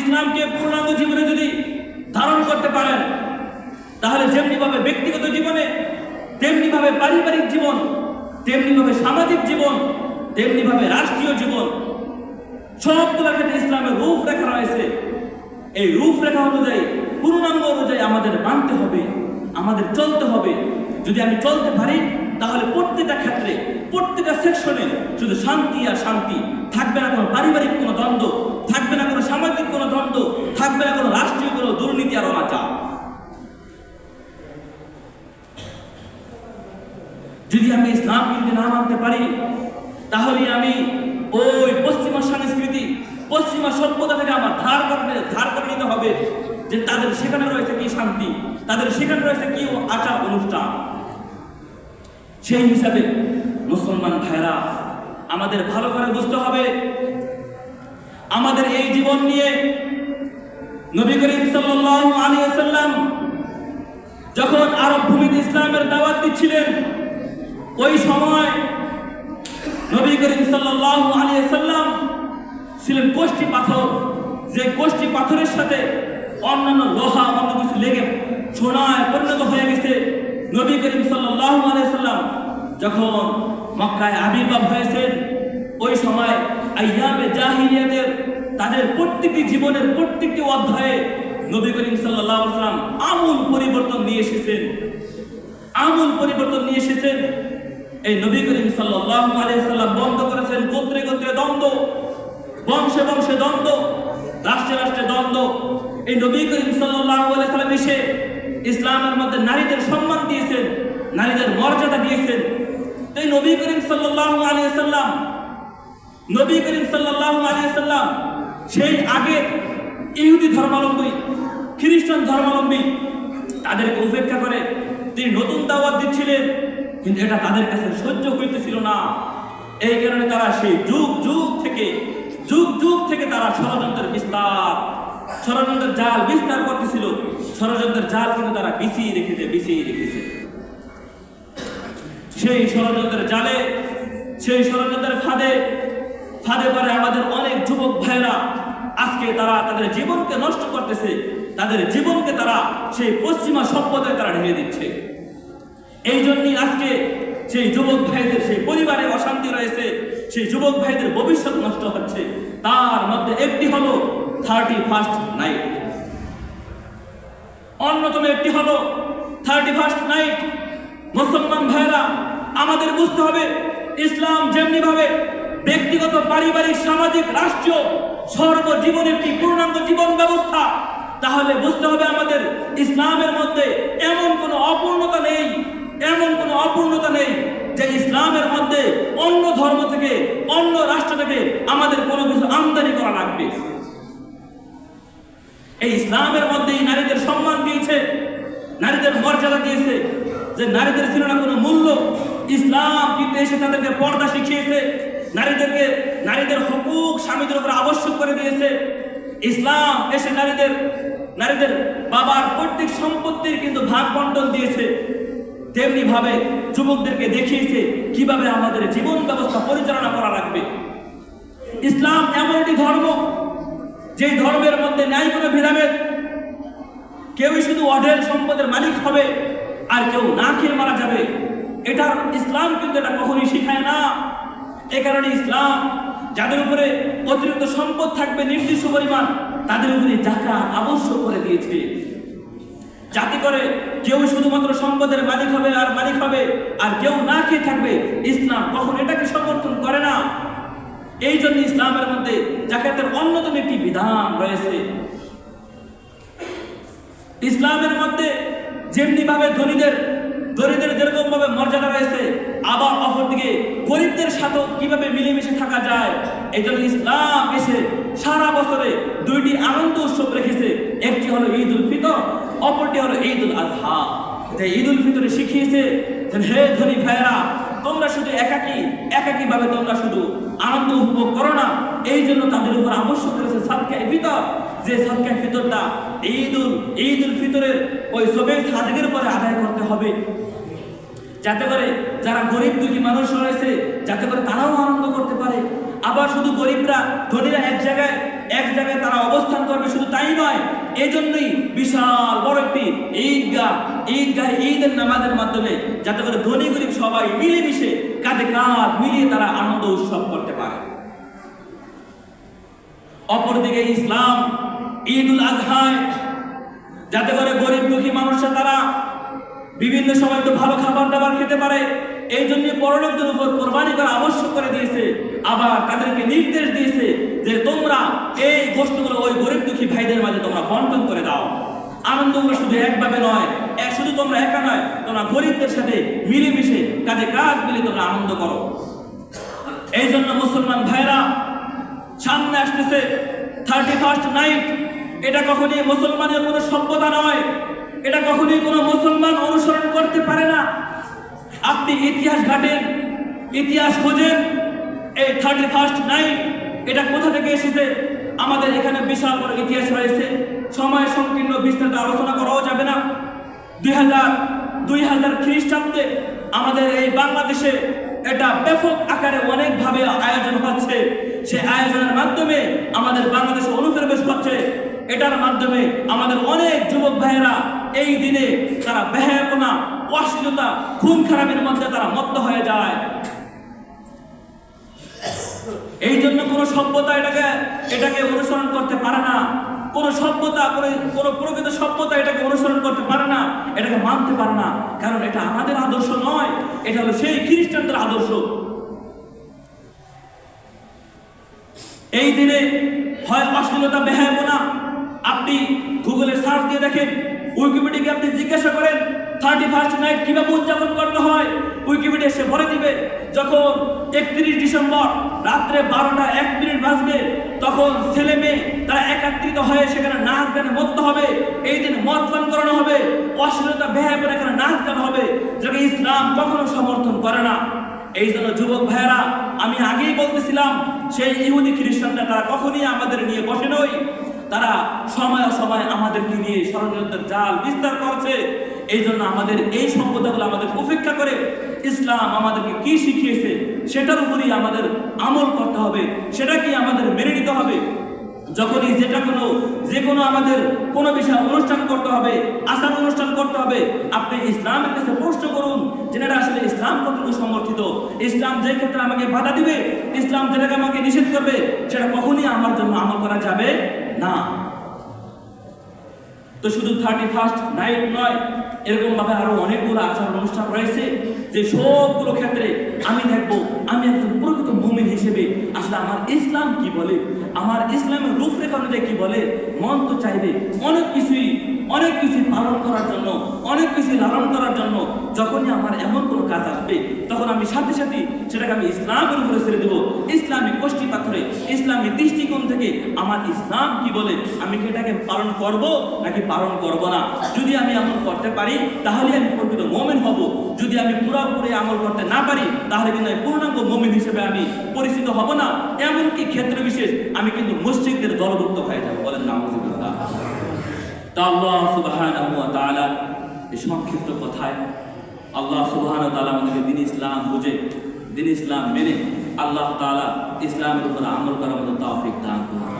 ইসলামকে পূর্ণাঙ্গ জীবনে যদি ধারণ করতে পারেন, তাহলে যেমনিভাবে ব্যক্তিগত জীবনে, তেমনিভাবে পারিবারিক জীবন, তেমনিভাবে সামাজিক জীবন, তেমনিভাবে রাষ্ট্রীয় জীবন সবগুলো ক্ষেত্রে ইসলামের রূপরেখা রয়েছে। এই রূপরেখা অনুযায়ী, পূর্ণাঙ্গ অনুযায়ী আমাদের মানতে হবে, আমাদের চলতে হবে। যদি আমি চলতে পারি, তাহলে প্রত্যেকটা ক্ষেত্রে, প্রত্যেকটা সেকশনে শুধু শান্তি আর শান্তি থাকবে না, কোনো পারিবারিক কোনো দ্বন্দ্ব থাকবে না কোনো সামাজিক কোনো দ্বন্দ্ব, থাকবে না কোনো রাষ্ট্রীয় কোনো দুর্নীতি আর অনাচার। যদি আমি ইসলাম কিন্তু না মানতে পারি, তাহলে আমি ওই পশ্চিমা সংস্কৃতি, পশ্চিমা সভ্যতা থেকে আমার ধার করে ধার করে নিতে হবে যে তাদের সেখানে রয়েছে কি শান্তি, তাদের সেখানে রয়েছে কি আচার অনুষ্ঠান। সেই হিসাবে মুসলমান ভাইরা আমাদের ভালো করে বুঝতে হবে আমাদের এই জীবন নিয়ে নবী করিম সাল্লাল্লাহু আলাইহি ওয়াসাল্লাম যখন আরব ভূমিতে ইসলামের দাওয়াত দিচ্ছিলেন, ওই সময় নবী করিম সাল্লাল্লাহু আলাইহি সাল্লাম ছিলেন কোষ্টি পাথর। যে কোষ্টি পাথরের সাথে অন্যান্য লোহা, অন্য কিছু লেগে সোনায় পরিণত হয়ে গেছে। নবী করিম সাল্লাল্লাহু আলাইহি সাল্লাম যখন মক্কায় আবির্ভাব হয়েছেন, ওই সময় আইয়ামে জাহিলিয়াতের তাদের প্রত্যেকটি জীবনের প্রত্যেকটি অধ্যায়ে নবী করিম সাল্লাম আমূল পরিবর্তন নিয়ে এসেছেন। আমূল পরিবর্তন নিয়ে এসেছেন। এই নবী করিম সাল্লাম বন্ধ করেছেন গোত্রে গোত্রে দ্বন্দ্ব, বংশে বংশে দ্বন্দ্ব, রাষ্ট্রে রাষ্ট্রে দ্বন্দ্ব। এই নবী করিম সাল্লাম এসে ইসলামের মধ্যে নারীদের সম্মান দিয়েছেন, নারীদের মর্যাদা দিয়েছেন। তো এই নবী করিম সাল্লাম নবী করিম সাল্লাম সেই আগে ইহুদি ধর্মাবলম্বী, খ্রিস্টান ধর্মাবলম্বী তাদেরকে উপেক্ষা করে তিনি নতুন দাওয়াত দিচ্ছিলেন, কিন্তু এটা তাদের কাছে সহ্য হইতেছিল না। এই কারণে তারা সেই যুগ যুগ থেকে, যুগ যুগ থেকে তারা ষড়যন্ত্রের বিস্তার, ষড়যন্ত্রের জাল বিস্তার করতেছিল। ষড়যন্ত্রের জাল কিন্তু তারা বিছিয়ে রেখেছে বিছিয়ে রেখেছে। সেই ষড়যন্ত্রের জালে, সেই ষড়যন্ত্রের ফাঁদে ফাঁদে পরে আমাদের অনেক আজকে তারা তাদের জীবনকে নষ্ট করতেছে, তাদের জীবনকে তারা সেই পশ্চিমা সভ্যতায় তারা ঢেলে দিচ্ছে। এই জন্যই আজকে সেই যুবক ভাইদের, সেই পরিবারে অশান্তি রয়েছে, সেই যুবক ভাইদের ভবিষ্যৎ নষ্ট হচ্ছে, তার মধ্যে একটি হলো থার্টি ফার্স্ট নাইট অন্যতম একটি হলো থার্টি ফার্স্ট নাইট মুসলমান ভাইরা আমাদের বুঝতে হবে, ইসলাম যেমনি ভাবে ব্যক্তিগত, পারিবারিক, সামাজিক, রাষ্ট্রীয় সর্বজীবন একটি পূর্ণাঙ্গ জীবন ব্যবস্থা? তাহলে বুঝতে হবে আমাদের ইসলামের মধ্যে এমন কোনো অপূর্ণতা নেই, এমন কোনো অপূর্ণতা নেই যে ইসলামের মধ্যে অন্য ধর্ম থেকে, অন্য রাষ্ট্র থেকে আমাদের কোনো কিছু আমদানি করা লাগবে। এই ইসলামের মধ্যেই নারীদের সম্মান দিয়েছে, নারীদের মর্যাদা দিয়েছে, যে নারীদের ছিল না কোনো মূল্য, ইসলাম কিন্তু এসে তাদেরকে পর্দা শিখিয়েছে। নারীদেরকে, নারীদের হকুক স্বামীদের উপর আবশ্যক করে দিয়েছে। ইসলাম এসে নারীদের নারীদের বাবার প্রত্যেক সম্পত্তির কিন্তু ভাগ বন্টন দিয়েছে। তেমনি ভাবে যুবকদেরকে দেখিয়েছে কীভাবে আমাদের জীবন ব্যবস্থা পরিচালনা করা লাগবে। ইসলাম এমন একটি ধর্ম, যে ধর্মের মধ্যে ন্যায় কোনো ভেদাভেদ, কেউই শুধু অঢেল সম্পদের মালিক হবে আর কেউ না খেয়ে মারা যাবে। এটার ইসলাম কিন্তু এটা কখনোই শিখায় না। এ কারণে ইসলাম, যাদের উপরে অতিরিক্ত সম্পদ থাকবে নির্দিষ্ট পরিমাণ, তাদের উপরে জাকাত আবশ্যক করে দিয়েছে। যাতে করে কেউ শুধুমাত্র সম্পদের মালিক হবে আর মালিক হবে, আর কেউ না খেয়ে থাকবে, ইসলাম কখন এটাকে সমর্থন করে না। এই জন্য ইসলামের মধ্যে জাকাতের অন্যতম একটি বিধান রয়েছে। ইসলামের মধ্যে যেমনি ভাবে ধনীদের দরিদ্রের যেরকম ভাবে মর্যাদা রয়েছে, আবার সাথেও কীভাবে মিলেমিশে থাকা যায়? এই জন্য ইসলাম এসে সারা বছরে দুইটি আনন্দ উৎসব রেখেছে। একটি হলো ঈদ উল ফিতর, অপরটি হলো ঈদ উল আজহা। যে ঈদ উল ফিতরে শিখিয়েছে হে ধনী ভাইরা তোমরা শুধু একাকী একাকী ভাবে তোমরা শুধু আনন্দ উপভোগ করো না। এই জন্য তাদের উপর আবশ্যক করেছে সাদকায় ফিতর। যে সাদকায় ফিতরটা ঈদ উল ঈদ উল ফিতরের ওই সবের সাদেকের উপরে আদায় করতে হবে। যাতে করে যারা গরিব দুঃখী মানুষ রয়েছে, যাতে করে তারাও আনন্দ করতে পারে। আবার শুধু গরিবরা, ধনীরা এক জায়গায় এক জায়গায় তারা অবস্থান করবে শুধু তাই নয় এই জন্যই বিশাল বড় একটি ঈদগাহ ঈদগাহ ঈদের নামাজের মাধ্যমে যাতে করে ধনী গরিব সবাই মিলেমিশে কাঁধে কাঁধ মিলিয়ে তারা আনন্দ উৎসব করতে পারে। অপরদিকে ইসলাম, ঈদুল আজহায়, যাতে করে গরিব দুঃখী মানুষরা তারা বিভিন্ন সময় তো ভালো খাবার দাবার খেতে পারে। এই জন্য পরলোকদের উপর কোরবানি করা আবশ্যক করে দিয়েছে। আবার তাদেরকে নির্দেশ দিয়েছে যে তোমরা এই বস্তুগুলো ওই গরিব দুঃখী ভাইদের মাঝে তোমরা বন্টন করে দাও। আনন্দগুলো শুধু একভাবে নয় এক শুধু তোমরা একা নয়, তোমরা গরিবদের সাথে মিলেমিশে কাঁধে কাজ মিলে তোমরা আনন্দ করো। এই জন্য মুসলমান ভাইরা, সামনে আসতেছে থার্টি ফার্স্ট নাইট এটা কখনই মুসলমানের কোনো সভ্যতা নয়। এটা কখনই কোনো মুসলমান অনুসরণ করতে পারে না। আপনি ইতিহাস ঘাটেন, ইতিহাস খোঁজেন, এই থার্টি ফার্স্ট নাইট এটা কোথা থেকে এসেছে? আমাদের এখানে বিশাল বড় ইতিহাস রয়েছে। সময় সংকীর্ণ বিস্তারিত আলোচনা করাও যাবে না। দুই হাজার দুই হাজার খ্রিস্টাব্দে আমাদের এই বাংলাদেশে এটা ব্যাপক আকারে অনেকভাবে আয়োজন হচ্ছে। সেই আয়োজনের মাধ্যমে আমাদের বাংলাদেশে অনুপ্রবেশ করছে এটার মাধ্যমে আমাদের অনেক যুবক ভাইয়েরা এই দিনে তারা বেহায়াপনা, অশ্লীলতা খুন খারাপের মধ্যে তারা মত্ত হয়ে যায়। এই জন্য কোনো সভ্যতা এটাকে এটাকে অনুসরণ করতে পারে না। কোনো সভ্যতা, কোনো কোনো প্রকৃত সভ্যতা এটাকে অনুসরণ করতে পারে না, এটাকে মানতে পারে না। কারণ এটা আমাদের আদর্শ নয়, এটা হলো সেই খ্রিস্টানদের আদর্শ। এই দিনে হয় অশ্লীলতা, বেহায়াপনা। আপনি গুগলে সার্চ দিয়ে দেখেন উইকিপিডিয়াকে আপনি জিজ্ঞাসা করেন থার্টি ফার্স্ট নাইট কীভাবে উদযাপন করতে হয় উইকিপিডিয়া সে বলে দিবে, যখন একত্রিশ ডিসেম্বর রাত্রে বারোটা এক মিনিট বাজবে, তখন ছেলে মেয়ে তারা একাত্রিত হয়ে সেখানে নাচ গানে মত্ত হবে, এই দিন মদ পান করানো হবে, অশ্লীলতা বেহায়াপনা এখানে নাচ গান হবে যাকে ইসলাম কখনো সমর্থন করে না। এই জন্য যুবক ভাইয়েরা, আমি আগেই বলতেছিলাম, সেই ইহুদি খ্রিস্টানরা তারা কখনই আমাদের নিয়ে বসে নই তারা সময় সময় আমাদেরকে নিয়ে ষড়যন্ত্রের জাল বিস্তার করছে। এই জন্য আমাদের এই সম্পদাগুলো আমাদের উপেক্ষা করে ইসলাম আমাদেরকে কি শিখিয়েছে, সেটার উপরই আমাদের আমল করতে হবে সেটা কি আমাদের মেনে নিতে হবে। যখনই যেটা কোনো, যে কোনো আমাদের কোনো বিষয় অনুষ্ঠান করতে হবে, আচার অনুষ্ঠান করতে হবে, আপনি ইসলামের কাছে প্রশ্ন করুন যেটা আসলে ইসলাম কতটুকু সমর্থিত, ইসলাম যে ক্ষেত্রে আমাকে বাধা দিবে, ইসলাম যেটাকে আমাকে নিষেধ করবে, সেটা কখনই আমার জন্য আমল করা যাবে না। তো শুধু থার্টি ফার্স্ট নাইট নয় এরকম ভাবে আরও অনেকগুলো আচার অনুষ্ঠান রয়েছে যে সবগুলো ক্ষেত্রে আমি দেখব, আমি একজন প্রকৃত মুমিন হিসেবে। আসলে আমার ইসলাম কি বলে? আমার ইসলামের রূপরেখা অনুযায়ী কি বলে? মন তো চাইবে অনেক কিছুই অনেক কিছুই পালন করার জন্য, অনেক কিছুই লালন করার জন্য। যখনই আমার এমন কোনো কাজ আসবে, তখন আমি সাথে সাথে সেটাকে আমি ইসলামের উপরে ছেড়ে দেবো। ইসলামিক গোষ্ঠী পাথরে, ইসলামী দৃষ্টিকোণ থেকে আমার ইসলাম কি বলে? আমি এটাকে পালন করব নাকি পালন করব না? যদি আমি আমল করতে পারি তাহলে আমি প্রকৃত মোমেন হব। যদি আমি পুরোপুরি আমল করতে না পারি কিন্তু আমি পূর্ণাঙ্গ মোমেন হিসেবে আমি পরিচিত হব না। এমনকি ক্ষেত্র বিশেষ আমি কিন্তু মসজিদের দলভুক্ত হয়ে যাব। বলেন নামজিবুল্লাহ তা আল্লাহ এই সংক্ষিপ্ত কথায় আল্লাহ সুবহানাহু ওয়া তাআলা আমাদেরকে দিন ইসলাম বুঝে, দিন ইসলাম মেনে আল্লাহ তাআলা ইসলামের উপর আমল করার মতো তৌফিক দান করুন।